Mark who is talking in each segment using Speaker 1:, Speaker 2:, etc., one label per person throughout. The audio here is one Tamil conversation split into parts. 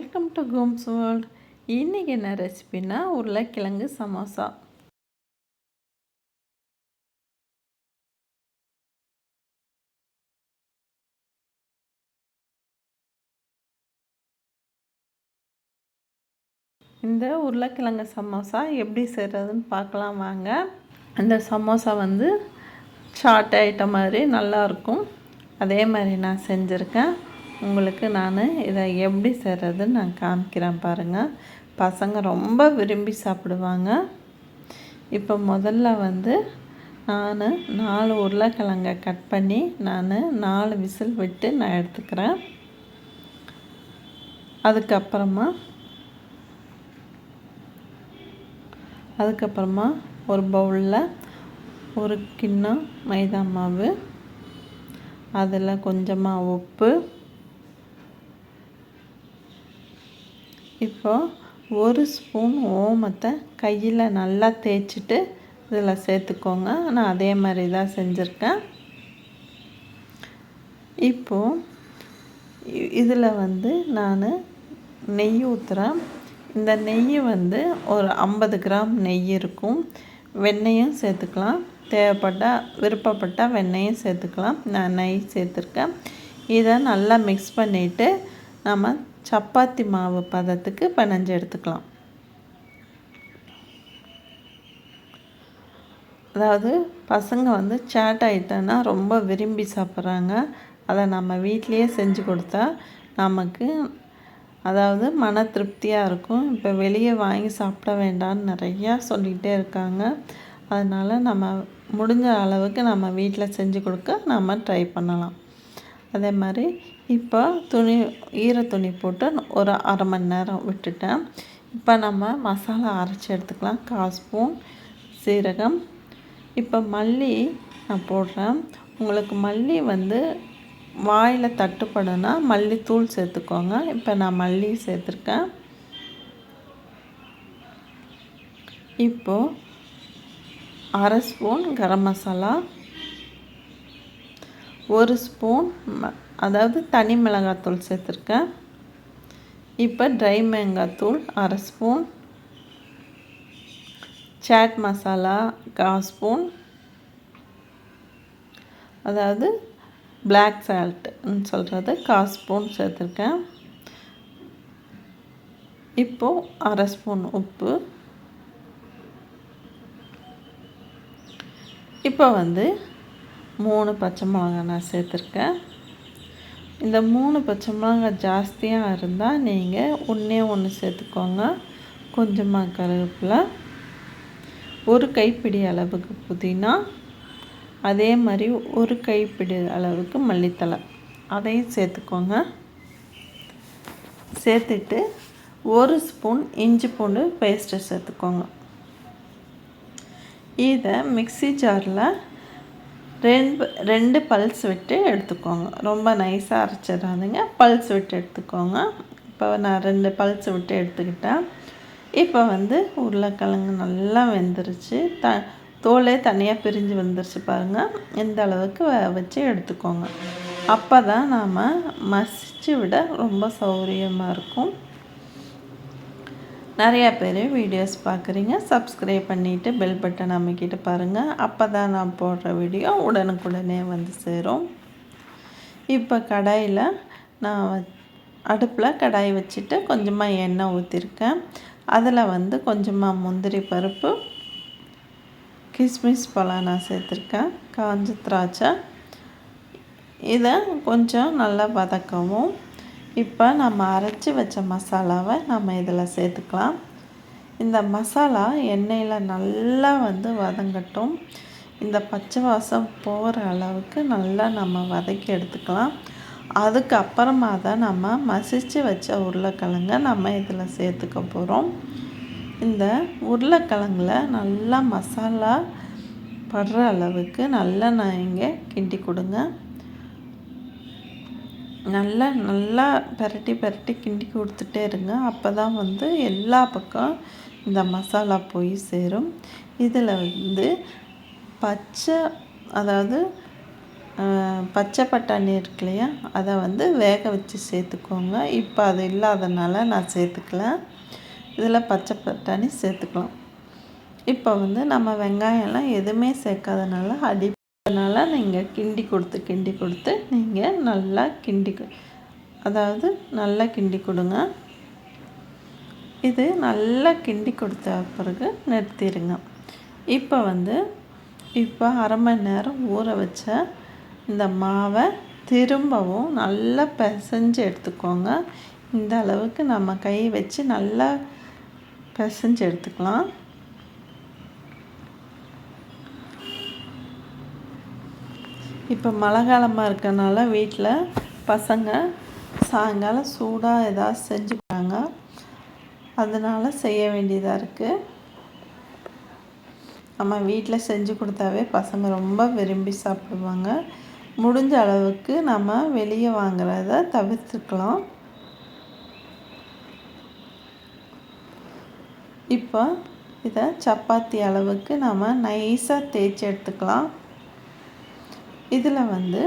Speaker 1: வெல்கம் டு கோம்ஸ் வேர்ல்ட் இன்றைக்கி என்ன ரெசிபினா உருளைக்கிழங்கு சமோசா. இந்த உருளைக்கிழங்கு சமோசா எப்படி செய்கிறதுன்னு பார்க்கலாம் வாங்க. அந்த சமோசா வந்து சாட் ஐட்டம் மாதிரி நல்லாயிருக்கும் அதே மாதிரி நான் செஞ்சுருக்கேன். உங்களுக்கு நான் இதை எப்படி செய்கிறதுன்னு நான் காமிக்கிறேன் பாருங்கள் பசங்க ரொம்ப விரும்பி சாப்பிடுவாங்க. இப்போ முதல்ல வந்து நான் நாலு உருளைக்கிழங்கை கட் பண்ணி நான் நாலு விசில் விட்டு நான் எடுத்துக்கிறேன். அதுக்கப்புறமா அதுக்கப்புறமா ஒரு பவுலில் ஒரு கிண்ணம் மைதா மாவு அதில் கொஞ்சமாக உப்பு இப்போ ஒரு ஸ்பூன் ஓமத்தை கையில் நல்லா தேய்ச்சிட்டு இதில் சேர்த்துக்கோங்க. நான் அதே மாதிரி தான் செஞ்சுருக்கேன். இப்போது இதில் வந்து நான் நெய் ஊற்றுறேன் இந்த நெய் வந்து ஒரு ஐம்பது கிராம் நெய் இருக்கும். வெண்ணெயும் சேர்த்துக்கலாம். தேவைப்பட்டால் விருப்பப்பட்டால் வெண்ணெயும் சேர்த்துக்கலாம். நான் நெய் சேர்த்துருக்கேன். இதை நல்லா மிக்ஸ் பண்ணிவிட்டு நம்ம சப்பாத்தி மாவு பதத்துக்கு பனஞ்சு எடுத்துக்கலாம். அதாவது பசங்க வந்து சேட் ஆகிட்டோன்னா ரொம்ப விரும்பி சாப்பிட்றாங்க. அதை நம்ம வீட்லேயே செஞ்சு கொடுத்தா நமக்கு அதாவது மன திருப்தியாக இருக்கும். இப்போ வெளியே வாங்கி சாப்பிட வேண்டாம்னு நிறையா சொல்லிகிட்டே இருக்காங்க. அதனால் நம்ம முடிஞ்ச அளவுக்கு நம்ம வீட்டில் செஞ்சு கொடுக்க நம்ம ட்ரை பண்ணலாம். அதே மாதிரி இப்போ துணி ஈர துணி போட்டு ஒரு அரை மணி நேரம் விட்டுட்டேன். இப்போ நம்ம மசாலா அரைச்சி எடுத்துக்கலாம். கால் ஸ்பூன் சீரகம். இப்போ மல்லி நான் போடுறேன். உங்களுக்கு மல்லி வந்து வாயில் தட்டுப்படுனா மல்லித்தூள் சேர்த்துக்கோங்க. இப்போ நான் மல்லி சேர்த்துருக்கேன். இப்போது அரை ஸ்பூன் கரம் மசாலா ஒரு ஸ்பூன் அதாவது தனி மிளகாத்தூள் சேர்த்துருக்கேன். இப்போ ட்ரை மேங்காத்தூள் அரை ஸ்பூன். சாட் மசாலா கால் ஸ்பூன். அதாவது பிளாக் சால்ட்டுன்னு சொல்கிறது கால் ஸ்பூன் சேர்த்துருக்கேன். இப்போது அரை ஸ்பூன் உப்பு. இப்போ வந்து மூணு பச்சை மிளகா நான் சேர்த்துருக்கேன். இந்த மூணு பச்சை மிளகா ஜாஸ்தியாக இருந்தால் நீங்கள் ஒன்றே ஒன்று சேர்த்துக்கோங்க. கொஞ்சமாக கருவேப்பிலை ஒரு கைப்பிடி அளவுக்கு புதினா அதே மாதிரி ஒரு கைப்பிடி அளவுக்கு மல்லித்தலை அதையும் சேர்த்துக்கோங்க. சேர்த்துட்டு ஒரு ஸ்பூன் இஞ்சி பூண்டு பேஸ்ட்டு சேர்த்துக்கோங்க. இதை மிக்சி ஜாரில் ரெண்டு ரெண்டு பல்ஸ் விட்டு எடுத்துக்கோங்க. ரொம்ப நைஸாக அரைச்சிடாதுங்க. பல்ஸ் விட்டு எடுத்துக்கோங்க. இப்போ நான் ரெண்டு பல்ஸ் விட்டு எடுத்துக்கிட்டேன். இப்போ வந்து உருளைக்கிழங்கு நல்லா வெந்துருச்சு. த தோலே தனியாக பிரிஞ்சு வந்துருச்சு பாருங்கள் இந்த அளவுக்கு வச்சு எடுத்துக்கோங்க. அப்போ தான் நாம் மசிச்சு விட ரொம்ப சௌகரியமாக இருக்கும். நிறையா பேர் வீடியோஸ் பார்க்குறீங்க. சப்ஸ்கிரைப் பண்ணிவிட்டு பெல் பட்டன் அமைக்கிட்டு பாருங்கள் அப்போ தான் நான் போடுற வீடியோ உடனுக்குடனே வந்து சேரும். இப்போ கடாயில் நான் அடுப்பில் கடாய் வச்சுட்டு கொஞ்சமாக எண்ணெய் ஊற்றிருக்கேன் அதில் வந்து கொஞ்சமாக முந்திரி பருப்பு கிஸ்மிஸ் பழம் நான் சேர்த்துருக்கேன். காஞ்ச திராட்சை. இதை கொஞ்சம் நல்லா வதக்கவும். இப்போ நம்ம அரைச்சி வச்ச மசாலாவை நம்ம இதில் சேர்த்துக்கலாம். இந்த மசாலா எண்ணெயில் நல்லா வந்து வதங்கட்டும். இந்த பச்சை வாசம் போகிற அளவுக்கு நல்லா நம்ம வதக்கி எடுத்துக்கலாம். அதுக்கப்புறமா தான் நம்ம மசித்து வச்ச உருளைக்கிழங்க நம்ம இதில் சேர்த்துக்க போகிறோம். இந்த உருளைக்கிழங்குல நல்லா மசாலா படுற அளவுக்கு நல்லா நான் இங்கே கிண்டி கொடுங்க. நல்லா நல்லா பெரட்டி பெரட்டி கிண்டி கொடுத்துட்டே இருங்க. அப்போ தான் வந்து எல்லா பக்கம் இந்த மசாலா போய் சேரும். இதில் வந்து பச்சை அதாவது பச்சை பட்டாணி இருக்கு இல்லையா? அதை வந்து வேக வச்சு சேர்த்துக்கோங்க. இப்போ அது இல்லாதனால நான் சேர்த்துக்கல. இதில் பச்சை பட்டாணி சேர்த்துக்கலாம். இப்போ வந்து நம்ம வெங்காயம்லாம் எதுவுமே சேர்க்காதனால அடி அதனால் நீங்கள் கிண்டி கொடுத்து கிண்டி கொடுத்து நீங்கள் நல்லா கிண்டி அதாவது நல்லா கிண்டி கொடுங்க. இது நல்லா கிண்டி கொடுத்த பிறகு நிறுத்திடுங்க இப்போ வந்து இப்போ அரை மணி நேரம் ஊற வச்ச இந்த மாவை திரும்பவும் நல்லா பிசைஞ்சு எடுத்துக்கோங்க. இந்த அளவுக்கு நம்ம கை வச்சு நல்லா பிசைஞ்சு எடுத்துக்கலாம். இப்போ மழை காலமாக இருக்கனால வீட்டில் பசங்க சாயங்காலம் சூடாக ஏதாவது செஞ்சுக்கிறாங்க. அதனால் செய்ய வேண்டியதாக இருக்குது நம்ம வீட்டில் செஞ்சு கொடுத்தாவே பசங்க ரொம்ப விரும்பி சாப்பிடுவாங்க. முடிஞ்ச அளவுக்கு நம்ம வெளியே வாங்குறத தவிர்த்துக்கலாம். இப்போ இதை சப்பாத்தி அளவுக்கு நம்ம நைஸாக தேய்ச்சி எடுத்துக்கலாம். இதில் வந்து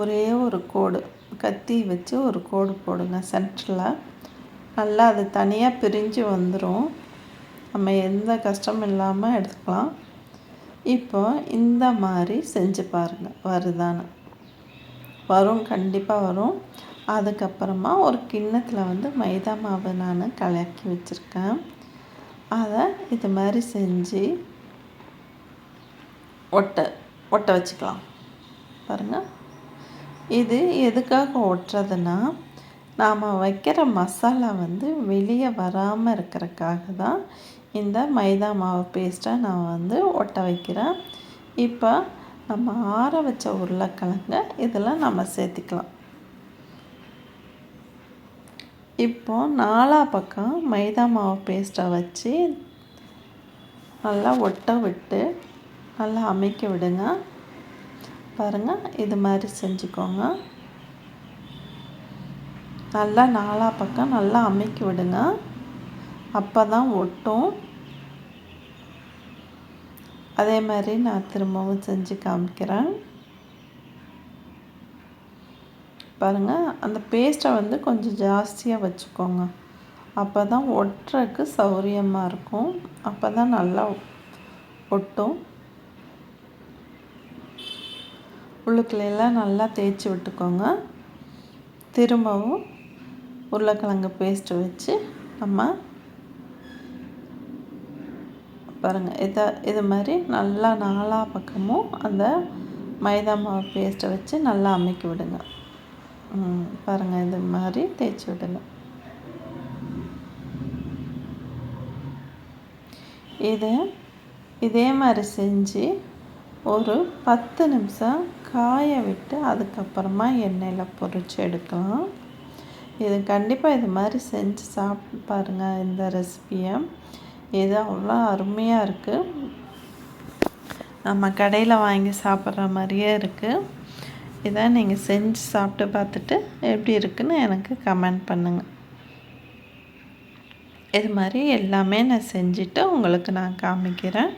Speaker 1: ஒரே ஒரு கோடு கத்தி வச்சு ஒரு கோடு போடுங்க சென்டரில் நல்லா அது தனியாக பிரிஞ்சு வந்துடும் நம்ம எந்த கஷ்டமும் இல்லாமல் எடுத்துக்கலாம். இப்போ இந்த மாதிரி செஞ்சு பாருங்கள் வருதான்னு. வரும் கண்டிப்பாக வரும். அதுக்கப்புறமா ஒரு கிண்ணத்தில் வந்து மைதா மாவு நான் கலக்கி வச்சுருக்கேன். அதை இது மாதிரி செஞ்சு ஒட்டை. ஒட்ட வச்சுக்கலாம். பாருங்கள் இது எதுக்காக ஒட்டுறதுன்னா நாம் வைக்கிற மசாலா வந்து வெளியே வராமல் இருக்கிறக்காக தான் இந்த மைதா மாவு பேஸ்ட்டை நான் வந்து ஒட்ட வைக்கிறேன். இப்போ நம்ம ஆற வச்ச உருளைக்கிழங்க இதில் நம்ம சேர்த்திக்கலாம். இப்போ நாலா பக்கம் மைதா மாவு பேஸ்ட்டை வச்சு நல்லா ஒட்ட விட்டு நல்லா அமைக்க விடுங்க. பாருங்கள் இது மாதிரி செஞ்சுக்கோங்க. நல்லா நாலா பக்கம் நல்லா அமைக்க விடுங்க. அப்போ தான் ஒட்டும். அதே மாதிரி நான் திரும்பவும் செஞ்சு காமிக்கிறேன். பாருங்கள் அந்த பேஸ்ட்டை வந்து கொஞ்சம் ஜாஸ்தியாக வச்சுக்கோங்க. அப்போ தான் ஒட்டுறதுக்கு சௌரியமாக இருக்கும். அப்போ தான் நல்லா ஒட்டும். உள்ளுக்குள்ளெல்லாம் நல்லா தேய்ச்சி விட்டுக்கோங்க. திரும்பவும் உருளைக்கிழங்கு பேஸ்ட்டு வச்சு நம்ம பாருங்கள் இதை இது மாதிரி நல்லா நாலா பக்கமும் அந்த மைதா மாவு பேஸ்ட்டை வச்சு நல்லா அமைக்கி விடுங்க. பாருங்கள் இது மாதிரி தேய்ச்சி விடுங்க. இது இதே மாதிரி செஞ்சு ஒரு பத்து நிமிஷம் காய விட்டு அதுக்கப்புறமா எண்ணெயில் பொரித்து எடுக்கலாம். இது கண்டிப்பாக இது மாதிரி செஞ்சு சாப்பிட்டு பாருங்கள் இந்த ரெசிபியை. இது அவ்வளோ அருமையாக இருக்குது நம்ம கடையில் வாங்கி சாப்பிட்ற மாதிரியே இருக்குது இதை நீங்கள் செஞ்சு சாப்பிட்டு பார்த்துட்டு எப்படி இருக்குன்னு எனக்கு கமெண்ட் பண்ணுங்கள் இது மாதிரி எல்லாமே நான் செஞ்சுட்டு உங்களுக்கு நான் காமிக்கிறேன்.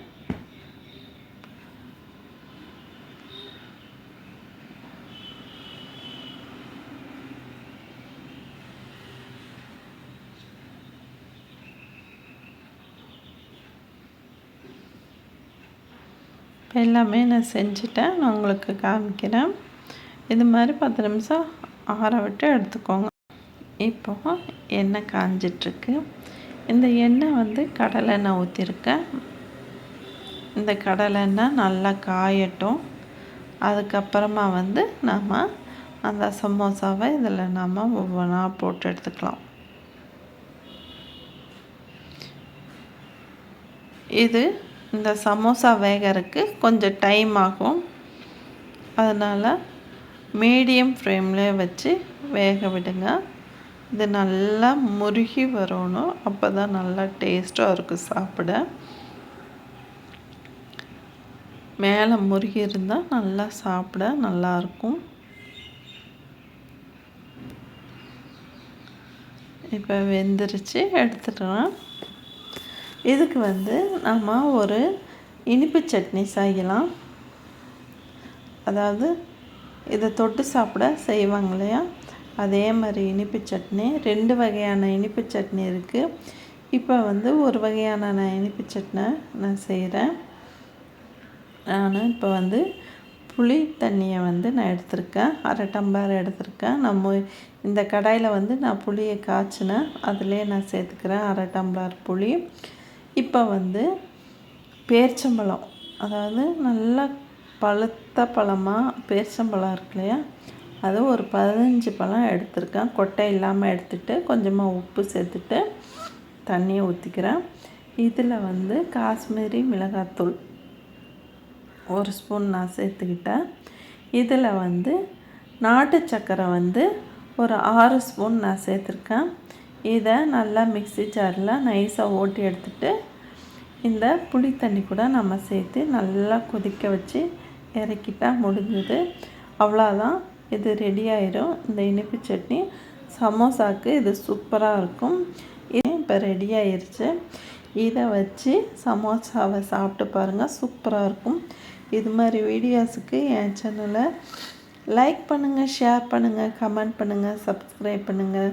Speaker 1: இப்போ எல்லாமே நான் செஞ்சுட்டேன். நான் உங்களுக்கு காமிக்கிறேன். இது மாதிரி பத்து நிமிஷம் ஆற விட்டு எடுத்துக்கோங்க. இப்போ எண்ணெய் காஞ்சிட்ருக்கு. இந்த எண்ணெய் வந்து கடலெண்ணெய் ஊற்றிருக்கேன் இந்த கடலெண்ணெய் நல்லா காயட்டும். அதுக்கப்புறமா வந்து நாம் அந்த சமோசாவை இதில் நாம் ஒவ்வொன்றா போட்டு எடுத்துக்கலாம். இது இந்த சமோசா வேகறதுக்கு கொஞ்சம் டைம் ஆகும். அதனால் மீடியம் ஃப்ளேமில் வச்சு வேக விடுங்க. இது நல்லா முருகி வரணும். அப்போ தான் நல்லா டேஸ்ட்டாக இருக்கும் சாப்பிட. மேலே முருகி இருந்தால் நல்லா சாப்பிட நல்லாயிருக்கும் இப்போ வெந்துருச்சு எடுத்துடுறேன் இதுக்கு வந்து நம்ம ஒரு இனிப்பு சட்னி செய்யலாம். அதாவது இதை தொட்டு சாப்பிட செய்வாங்க இல்லையா? அதே மாதிரி இனிப்பு சட்னி ரெண்டு வகையான இனிப்பு சட்னி இருக்குது இப்போ வந்து ஒரு வகையான நான் இனிப்பு சட்னி நான் செய்கிறேன் நான் இப்போ வந்து புளி தண்ணியை வந்து நான் எடுத்திருக்கேன். அரை டம்ளர் எடுத்திருக்கேன். நம்ம இந்த கடாயில் வந்து நான் புளியை காய்ச்சினேன். அதிலே நான் சேர்த்துக்கிறேன் அரை டம்ளர் புளி. இப்போ வந்து பேர்ச்சம்பழம். அதாவது நல்லா பழுத்த பழமாக பேர்ச்சம்பழம் இருக்கு இல்லையா? அது ஒரு பதினஞ்சு பழம் எடுத்திருக்கேன். கொட்டை இல்லாமல் எடுத்துகிட்டு கொஞ்சமாக உப்பு சேர்த்துட்டு தண்ணியை ஊற்றிக்கிறேன் இதில் வந்து காஷ்மீரி மிளகாத்தூள் ஒரு ஸ்பூன் நான் சேர்த்துக்கிட்டேன். இதில் வந்து நாட்டு சக்கரை வந்து ஒரு ஆறு ஸ்பூன் நான் சேர்த்துருக்கேன். இதை நல்லா மிக்சி ஜாரில் நைஸாக ஓட்டி எடுத்துட்டு இந்த புளி தண்ணி கூட நம்ம சேர்த்து நல்லா கொதிக்க வச்சு இறக்கிட்டால் முடிஞ்சது. அவ்வளோதான். இது ரெடி ஆயிரும். இந்த இனிப்பு சட்னி சமோசாவுக்கு இது சூப்பராக இருக்கும். இப்போ ரெடி ஆயிடுச்சு இதை வச்சு சமோசாவை சாப்பிட்டு பாருங்கள் சூப்பராக இருக்கும். இது மாதிரி வீடியோஸுக்கு என் சேனலை லைக் பண்ணுங்கள் ஷேர் பண்ணுங்கள் கமெண்ட் பண்ணுங்கள் சப்ஸ்கிரைப் பண்ணுங்கள்